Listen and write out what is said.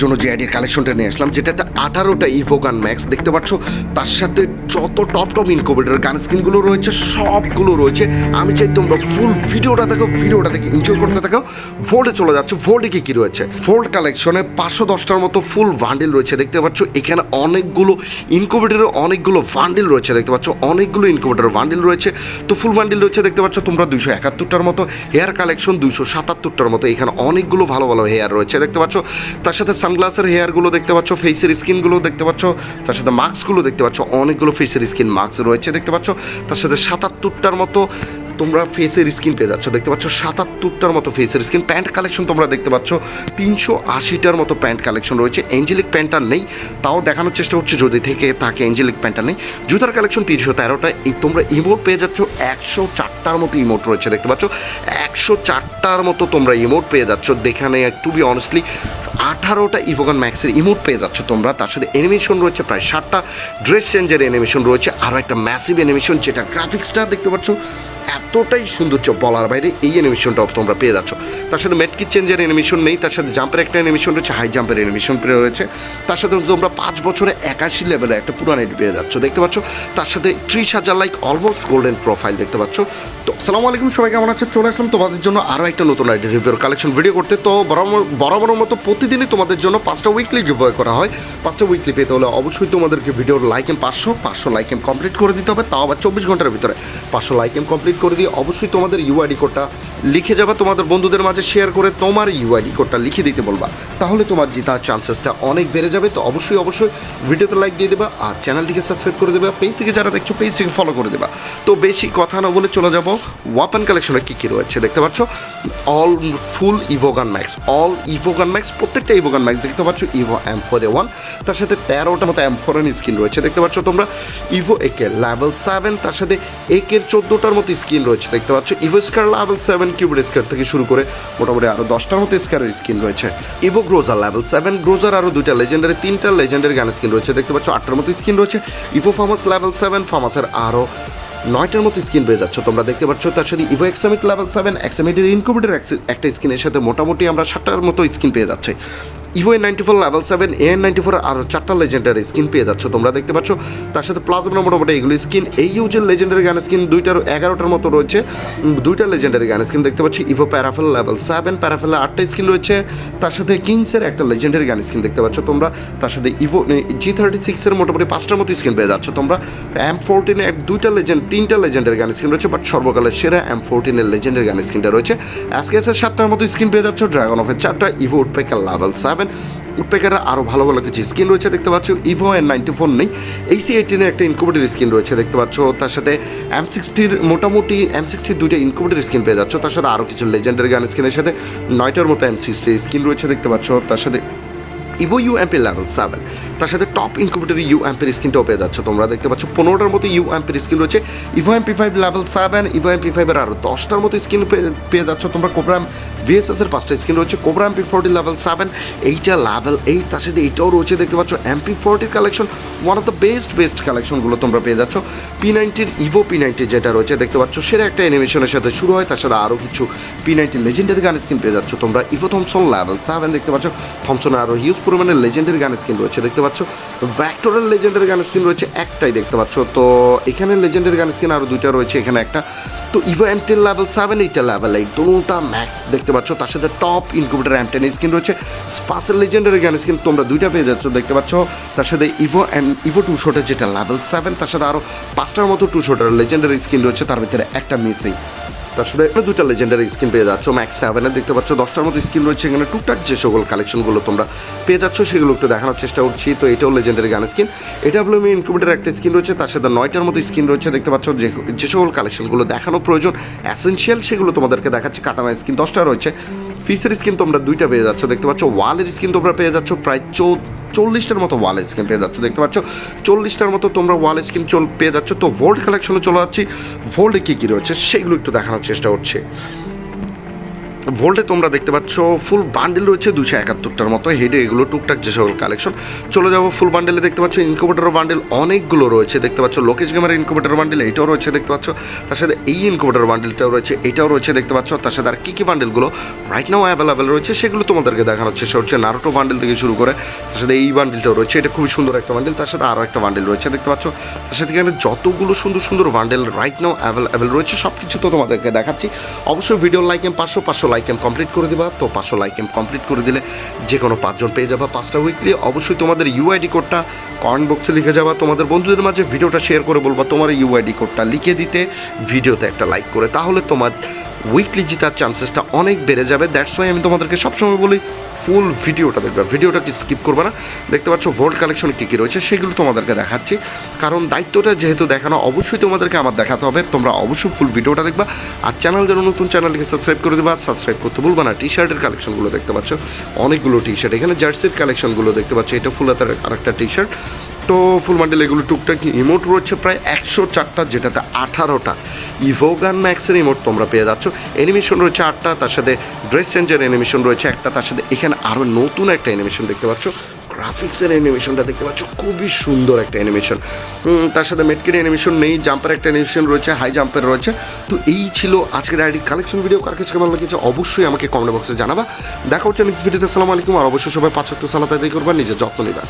জন্য যে আইডির কালেকশনটা নিয়ে আসলাম, যেটাতে আঠারোটা ইভো গান ম্যাক্স দেখতে পাচ্ছ। তার সাথে যত টপ টপ ইনকোভেটার গান স্ক্রিনগুলো রয়েছে, সবগুলো রয়েছে। আমি চাই তোমরা ফুল ভিডিওটা দেখো ভিডিওটা দেখে এনজয় করতে থাকো। ভোল্টে চলে যাচ্ছে ভোল্টে কি কি রয়েছে? ভোল্ট কালেকশনে পাঁচশো দশটার মতো ফুল ভান্ডিল রয়েছে, দেখতে পাচ্ছ। এখানে অনেকগুলো ইনকোভেটারের অনেকগুলো ভান্ডিল রয়েছে, দেখতে পাচ্ছ। অনেকগুলো ইনকোভেটার ভান্ডিল রয়েছে। তো ফুল ভান্ডিল রয়েছে, দেখতে পাচ্ছ তোমরা দুইশো একাত্তরটার মতো। হেয়ার কালেকশন দুইশো সাতাত্তরটার মতো। এখানে অনেকগুলো ভালো ভালো হেয়ার রয়েছে, দেখতে পাচ্ছ। তার সাথে সানগ্লাসের হেয়ারগুলো দেখতে পাচ্ছ ফেসের স্কিনগুলো দেখতে পাচ্ছ, তার সাথে মাস্কগুলো দেখতে পাচ্ছ, অনেকগুলো ফেসের স্কিন মাস্ক রয়েছে দেখতে পাচ্ছ, তার সাথে সাতাত্তরটার মতো তোমরা ফেসের স্কিন পেয়ে যাচ্ছ। দেখতে পাচ্ছ সাতাত্তরটার মতো ফেসের স্কিন প্যান্ট কালেকশন তোমরা দেখতে পাচ্ছ। তিনশো আশিটার মতো প্যান্ট কালেকশন রয়েছে। এঞ্জেলিক প্যান্টটা নেই। তাও দেখানোর চেষ্টা হচ্ছে যদি থেকে থাকে এঞ্জেলিক প্যান্টটা নেই। জুতার কালেকশন তিনশো তেরোটা। তোমরা ইমোট পেয়ে যাচ্ছ। একশো চারটার মতো ইমোট রয়েছে। দেখতে পাচ্ছ? একশো চারটার মতো তোমরা ইমোট পেয়ে যাচ্ছ। দেখানে টু বি অনেস্টলি আঠারোটা ইভোগান ম্যাক্সের ইমোট পেয়ে যাচ্ছ তোমরা। তার সাথে অ্যানিমেশন রয়েছে প্রায় ষাটটা। ড্রেস চেঞ্জের অ্যানিমেশন রয়েছে। আরও একটা ম্যাসিভ অ্যানিমেশন যেটা গ্রাফিক্সটা দেখতে পাচ্ছ। এতটাই সৌন্দর্য বলার বাইরে এই অ্যানিমেশনটাও তোমরা পেয়ে যাচ্ছ। তার সাথে মেটকিট চেঞ্জের অ্যানিমেশন নেই, তার সাথে জাম্পের একটা অ্যানিমেশন রয়েছে হাই জাম্পের অ্যানিমেশন পেয়ে রয়েছে। তার সাথে তোমরা পাঁচ বছরে একাশি লেভেলে একটা পুরান এড পেয়ে যাচ্ছ, দেখতে পাচ্ছ? তার সাথে ত্রিশ হাজার লাইক অলমোস্ট গোল্ডেন প্রোফাইল দেখতে পাচ্ছ। তো সালামু আলাইকুম, সবাই কেমন আছে চলে আসলাম তোমাদের জন্য আরও একটা নতুন আইডি রিভিউর কালেকশন ভিডিও করতে। তো, বরাবর, বরাবরের মতো প্রতিদিনই তোমাদের জন্য পাঁচটা উইকলি গিভওয়ে করা হয়। পাঁচটা উইকলি পেতে হলে অবশ্যই তোমাদেরকে ভিডিওর লাইক এম পাঁচশো পাঁচশো লাইক এম কমপ্লিট করে দিতে হবে। তাও আবার চব্বিশ ঘণ্টার ভিতরে। পাঁচশো লাইক এম কমপ্লিট করে দিয়ে অবশ্যই তোমাদের ইউআইডি কোডটা লিখে যাবে। তোমাদের বন্ধুদের মাঝে শেয়ার করে তোমার ইউআইডি কোডটা লিখে দিতে বলবা। তাহলে তোমার জেতার চান্সেসটা অনেক বেড়ে যাবে। তো অবশ্যই অবশ্যই ভিডিওতে লাইক দিয়ে দেবা আর চ্যানেলটিকে সাবস্ক্রাইব করে দেবা। পেজ থেকে যারা দেখছ পেজটিকে ফলো করে দেবা। তো বেশি কথা না বলে চলে যাব। ওয়াপেন কালেকশনে কী কী রয়েছে দেখতে পাচ্ছ? All full evo gun max all evo gun max প্রত্যেকটা ইভোগান ম্যাক্স দেখতে পাচ্ছ। Evo M four A one তার সাথে তেরোটা মতো এম ফোর এন স্কিন রয়েছে। দেখতে পাচ্ছ তোমরা। ইভো একের লেভেল সেভেন তার সাথে একের চোদ্দোটার মতো স্কিন রয়েছে, দেখতে পাচ্ছ। ইভো স্কার লেভেল সেভেন কিউবের স্কার থেকে শুরু করে মোটামুটি আরও দশটার মতো স্কারের স্কিন রয়েছে। ইভো গ্রোজার লেভেল সেভেন গ্রোজার আরও দুইটা লেজেন্ডারি তিনটা লেজেন্ডারি গান স্কিন রয়েছে, দেখতে পাচ্ছ, আটটার মতো স্কিন রয়েছে। ইভো ফার্মাস লেভেল সেভেন ফার্মাসের আরও নয়টার মতো স্কিন পেয়ে যাচ্ছ। তোমরা দেখতে পাচ্ছ, তার সাথে ইভো এক্সামিক লেভেল সেভেন এক্সামিটের ইনকুবেটার একটা স্কিনের সাথে মোটামুটি আমরা সাতটার মতো স্কিন পেয়ে যাচ্ছে। Evo A ninety four, level seven, A ninety four আর চারটা লেজেন্ডারি স্কিন পেয়ে যাচ্ছ তোমরা, দেখতে পাচ্ছ? তার সাথে প্লাজমা মোটামুটি এগুলো স্কিন, এই ইউজের লেজেন্ডারি গান স্কিন দুইটার এগারোটার মতো রয়েছে। দুইটা লেজেন্ডারি গান স্কিন দেখতে পাচ্ছি, ইভো প্যারাফেল, লেভেল সেভেন, প্যারাফেলে আটটা স্কিন রয়েছে। তার সাথে কিংসের একটা লেজেন্ডারি গান স্কিন দেখতে পাচ্ছ তোমরা। তার সাথে ইভো জি থার্টি সিক্সের মোটামুটি পাঁচটার মতো স্কিন পেয়ে যাচ্ছ তোমরা। এম ফোরটিনে এক দুইটা লেজেন্ড তিনটা লেজেন্ডারি গান স্কিন রয়েছে বাট সর্বকালের সেরা এম ফোরটিনের লেজেন্ডারি গান স্কিনটা রয়েছে। আজকে এসে সাতটার মতো স্কিন পেয়ে যাচ্ছ ড্রাগন অফের চারটা, ইভো উডপেকার, লেভেল সেভেন উডপেকারের আরও ভালো ভালো কিছু স্কিন রয়েছে দেখতে পাচ্ছ। ইভো এন নাইনটি ফোর নেই। এই সি এইটিনের একটা ইনকুবেটার স্ক্রিন রয়েছে দেখতে পাচ্ছ। তার সাথে এম সিক্সটির মোটামুটি এম সিক্সটির দুইটা ইনকুবেটার স্কিন পেয়ে যাচ্ছ। তার সাথে আরও কিছু লেজেন্ডারি গান স্কিনের সাথে নয়টার মতো এম সিক্সটির স্ক্রিন রয়েছে দেখতে পাচ্ছ। তার সাথে evo U MP level seven তার সাথে টপ ইনকুবেটার ইউ এমপির স্ক্রিনটাও পেয়ে যাচ্ছ। তোমরা দেখতে পাচ্ছ পনেরোটার মতো ইউ এমপির স্ক্রিন রয়েছে। Evo MP five level seven evo MP ফাইভের আরও দশটার মতো স্ক্রিন পেয়ে যাচ্ছ তোমরা। কোবরাম ভিএসএস এর পাঁচটা স্ক্রিন রয়েছে। Cobra MP forty level seven এইটা লেভেল এইট তার সাথে এইটাও রয়েছে। দেখতে পাচ্ছ MP ফোরটির collection one of the best best কালেকশনগুলো তোমরা পেয়ে যাচ্ছ। পি নাইনটির ইভো পি নাইনটির যেটা রয়েছে, দেখতে পাচ্ছ সেটা একটা অ্যানিমেশনের সাথে শুরু হয়। তার সাথে আরও কিছু পি নাইনটির লেজেন্ডারি গান স্ক্রিন পেয়ে যাচ্ছ তোমরা। ইভো থমসন লেভেল সেভেন দেখতে পাচ্ছ। থমসন আরও হিউজ পরিমাণে লেজেন্ডারি গান স্ক্রিন রয়েছে। দেখতে পাচ্ছ ভ্যাক্টরের লেজেন্ডের গান স্ক্রিন রয়েছে একটাই দেখতে পাচ্ছ। তো এখানে লেজেন্ডের গান স্ক্রিন আরও দুইটা রয়েছে, এখানে একটা। তো evo M ten level seven এইটা লেভেল এই দুটা ম্যাক্স দেখতে পাচ্ছ। তার সাথে top incubator M ten screen রয়েছে। স্পাসের লেজেন্ডারি গান স্ক্রিন তোমরা দুইটা পেয়ে যাচ্ছ দেখতে পাচ্ছ। তার সাথে ইভো অ্যান্ড ইভো টু শোটের যেটা লেভেল সেভেন তার সাথে আরও পাঁচটার মতো টু শোটের লেজেন্ডারি স্ক্রিন রয়েছে, তার ভিতরে একটা মিসিং তার সাথে দুইটা লেজেন্ডারি স্কিন পেয়ে যাচ্ছ ম্যাক্স সেভেনে দেখতে পাচ্ছ, দশটার মতো স্কিন রয়েছে এখানে টুকটাক যে সকল কালেকশনগুলো তোমরা পেয়ে যাচ্ছ, সেগুলো একটু দেখানোর চেষ্টা করছি। তো এটাও লেজেন্ডারি গান স্কিন এটা হলো আমি ইনকুবেটার একটা স্কিন রয়েছে, তার সাথে নয়টার মতো স্কিন রয়েছে, দেখতে পাচ্ছ, যে যে সকল কালেকশনগুলো দেখানো প্রয়োজন। অ্যাসেনশিয়াল সেগুলো তোমাদেরকে দেখাচ্ছি, কাটানা স্কিন দশটা রয়েছে। ফিসের স্কিন তোমরা দুইটা পেয়ে যাচ্ছ, দেখতে পাচ্ছ ওয়ালের স্কিন তোমরা পেয়ে যাচ্ছ, প্রায় চৌদ্দ চল্লিশটার মতো ওয়াল স্ক্রিন পেয়ে যাচ্ছে। দেখতে পাচ্ছ, চল্লিশটার মতো তোমরা ওয়াল স্ক্রিন চল পেয়ে যাচ্ছ। তো ভোল্ড কালেকশনে চলে যাচ্ছি ভোল্ডে কী কী রয়েছে, সেগুলো একটু দেখানোর চেষ্টা করছে। ভোল্টে তোমরা দেখতে পাচ্ছ ফুল বান্ডেল রয়েছে দুশো একাত্তরটার মতো। হেডে এগুলো টুকটাক যে সকল কালেকশন চলে যাব ফুল বান্ডেলে দেখতে পাচ্ছ ইনকুবেটার বান্ডেল অনেকগুলো রয়েছে। দেখতে পাচ্ছ লোকেশ গেমার ইনকুবেটার বান্ডেল এটাও রয়েছে দেখতে পাচ্ছ। তার সাথে এই ইনকুবেটার বান্ডেলটাও রয়েছে, এটাও রয়েছে দেখতে পাচ্ছ। তার সাথে আর কী কী বান্ডেলগুলো রাইট নাও অ্যাভেলেবেল রয়েছে, সেগুলো তোমাদেরকে দেখানোর চেষ্টা হচ্ছে নারোটো বান্ডেল থেকে শুরু করে, তার সাথে এই বান্ডেলটাও রয়েছে, এটা খুবই সুন্দর একটা বান্ডেল তার সাথে আরও একটা বান্ডেল রয়েছে দেখতে পাচ্ছ। তার সাথে এখানে যতগুলো সুন্দর সুন্দর বান্ডেল রাইট নাও অ্যাভেলেবেল রয়েছে সব কিছু তো তোমাদেরকে দেখাচ্ছি। অবশ্যই ভিডিও লাইক এম পাঁচশো পাঁচশো লাইক এম কমপ্লিট করে দিবা। তো পাঁচশো লাইক এম কমপ্লিট করে দিলে যে কোনো পাঁচজন পেয়ে যাবা পাঁচটা উইকলি অবশ্যই তোমাদের ইউআইডি কোডটা কমেন্ট বক্সে লিখে যাবা। তোমাদের বন্ধুদের মাঝে ভিডিওটা শেয়ার করে বলবা, তোমার ইউআইডি কোডটা লিখে দিতে, ভিডিওতে একটা লাইক করে। তাহলে তোমার উইকলি জেতার চান্সেসটা অনেক বেড়ে যাবে। দ্যাটস ওয়াই আমি তোমাদেরকে সবসময় বলি ফুল ভিডিওটা দেখবে। ভিডিওটা কি স্কিপ করবে না? দেখতে পাচ্ছ ভোল্ট কালেকশন কী কী রয়েছে, সেগুলো তোমাদেরকে দেখাচ্ছি। কারণ দায়িত্বটা যেহেতু দেখানো, অবশ্যই তোমাদেরকে আমার দেখাতে হবে। তোমরা অবশ্যই ফুল ভিডিওটা দেখবা। আর চ্যানেল যেন নতুন চ্যানেলকে সাবস্ক্রাইব করে দেবা। সাবস্ক্রাইব করতে ভুলবা না। টি শার্টের কালেকশনগুলো দেখতে পাচ্ছ। অনেকগুলো টি শার্ট এখানে জার্সির কালেকশনগুলো দেখতে পাচ্ছ। এটা ফুল হাতের আরেকটা টি শার্ট তো ফুল মান্ডেল, এগুলো টুকটাক ইমোট রয়েছে প্রায় একশো চারটা, যেটাতে আঠারোটা। ইভোগান ম্যাক্সের ইমোট তোমরা পেয়ে যাচ্ছ। অ্যানিমেশন রয়েছে আটটা, তার সাথে ড্রেস চেঞ্জের অ্যানিমেশন রয়েছে একটা, তার সাথে এখানে আরও নতুন একটা অ্যানিমেশন দেখতে পাচ্ছ। গ্রাফিক্সের অ্যানিমেশনটা দেখতে পাচ্ছ, খুবই সুন্দর একটা অ্যানিমেশন তার সাথে মেটকের অ্যানিমেশন নেই জাম্পের একটা অ্যানিমেশন রয়েছে হাই জাম্পের রয়েছে। তো এই ছিল আজকের আইডি কালেকশন ভিডিও কার কাছে কেমন লেগেছে অবশ্যই আমাকে কমেন্ট বক্সে জানাবা। দেখা হচ্ছে নেক্সট ভিডিওতে আসসালামু আলাইকুম, আর অবশ্যই সবাই পাঁচ সালাত আদায় করবা, নিজের যত্ন নিবা।